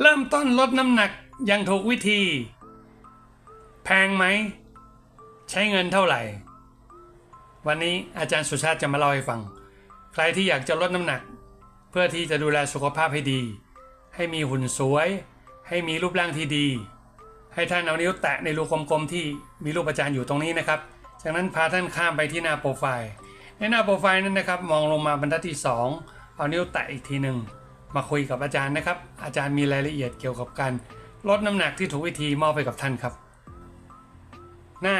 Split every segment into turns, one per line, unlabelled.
เริ่มต้นลดน้ำหนักอย่างถูกวิธี แพงไหม ใช้เงินเท่าไหร่ วันนี้อาจารย์สุชาติจะมาเล่าให้ฟัง ใครที่อยากจะลดน้ำหนัก เพื่อที่จะดูแลสุขภาพให้ดี ให้มีหุ่นสวย ให้มีรูปร่างที่ดี ให้ท่านเอานิ้วแตะในรูกลมๆที่มีรูปอาจารย์อยู่ตรงนี้นะครับ จากนั้นพาท่านข้ามไปที่หน้าโปรไฟล์ ในหน้าโปรไฟล์นั้นนะครับ มองลงมาบรรทัดที่ 2 เอานิ้วแตะอีกทีหนึ่ง มาคุยกับอาจารย์นะครับ อาจารย์มีรายละเอียดเกี่ยวกับการลดน้ำหนักที่ถูกวิธีมอบไปกับท่านครับ หน้า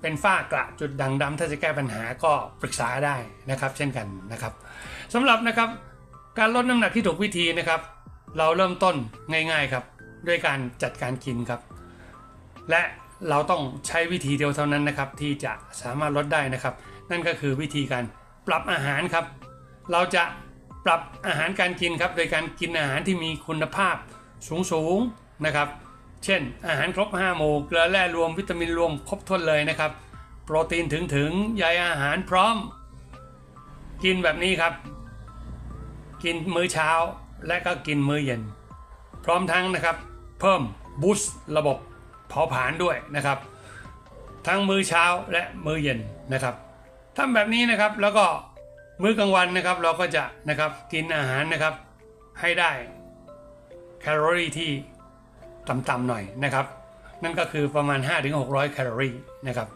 เป็นฝ้ากระจุดด่างดำถ้าจะแก้ปัญหาก็ปรึกษาได้นะครับ เช่นกันนะครับสำหรับนะครับการลดน้ำหนักที่ถูกวิธีนะครับ เราเริ่มต้นง่าย ๆครับ ด้วยการจัดการกินครับ และเราต้องใช้วิธีเดียวเท่านั้นนะครับ ที่จะสามารถลดได้นะครับ นั่นก็คือวิธีการปรับอาหารครับ เราจะ ปรับอาหารการกินครับโดยการกินอาหารที่มีคุณภาพสูงๆนะครับ เช่น อาหารครบ5หมู่เกลือแร่รวมวิตามินรวมครบถ้วนเลยนะครับ โปรตีนถึงถึงใยอาหารพร้อม กินแบบนี้ครับ กินมื้อเช้าและก็กินมื้อเย็น พร้อมทั้งนะครับเพิ่มบูสต์ระบบเผาผลาญด้วยนะครับ ทั้งมื้อเช้าและมื้อเย็นนะครับทำแบบนี้นะครับแล้วก็ มื้อกลางวันนะครับเราก็จะนะครับกินอาหารนะครับให้ได้แคลอรี่ที่ต่ำๆหน่อยนะครับ นั่นก็คือประมาณ 5-600 แคลอรี่นะครับ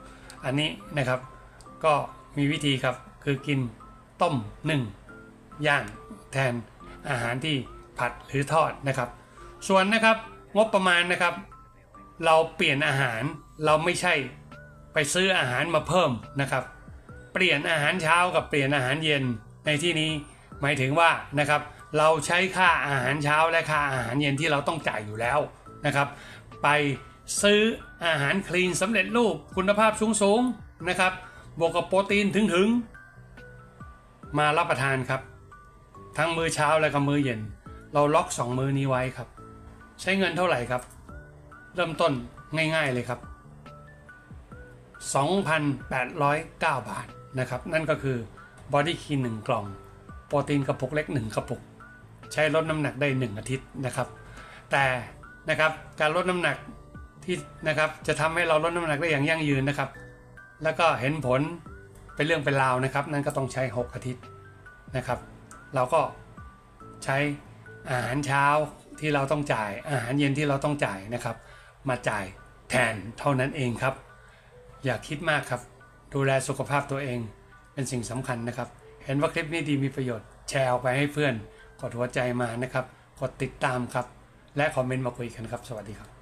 อันนี้นะครับก็มีวิธีครับคือกินต้มนึ่งย่างแทนอาหารที่ผัดหรือทอดนะครับ ส่วนนะครับงบประมาณนะครับ เราเปลี่ยนอาหารเราไม่ใช่ไปซื้ออาหารมาเพิ่มนะครับ เปลี่ยนอาหารเช้ากับเปลี่ยนอาหารเย็นในที่นี้หมายถึงว่านะครับเราใช้ค่าอาหารเช้าและค่าอาหารเย็นที่เราต้องจ่ายอยู่แล้วนะครับ ไปซื้ออาหารคลีนสำเร็จรูปคุณภาพสูงๆนะครับบวกกับโปรตีนถึงๆมารับประทานครับ ทั้งมื้อเช้าและก็มื้อเย็น เราล็อก 2 มื้อนี้ไว้ครับ ใช้เงินเท่าไหร่ครับ เริ่มต้นง่ายๆเลยครับ 2,809 บาท นะครับ นั่นก็คือบอดี้คีน1กล่อง โปรตีนกระปุกเล็ก 1 กระปุก ใช้ลดน้ำหนักได้ 1 อาทิตย์นะครับ แต่นะครับการลดน้ำหนักที่นะครับจะทำให้เราลดน้ำหนักได้อย่างยั่งยืนนะครับ แล้วก็เห็นผลเป็นเรื่องเป็นราวนะครับ นั่นก็ต้องใช้ 6 อาทิตย์นะครับ เราก็ใช้อาหารเช้าที่เราต้องจ่าย อาหารเย็นที่เราต้องจ่ายนะครับ มาจ่ายแทนเท่านั้นเองครับ อย่าคิดมากครับ ดูแลสุขภาพตัวเองเป็นสิ่งสำคัญนะครับ เห็นว่าคลิปนี้ดีมีประโยชน์แชร์ออกไปให้เพื่อน กดหัวใจมานะครับ กดติดตามครับ และคอมเมนต์มาคุยกันครับ สวัสดีครับ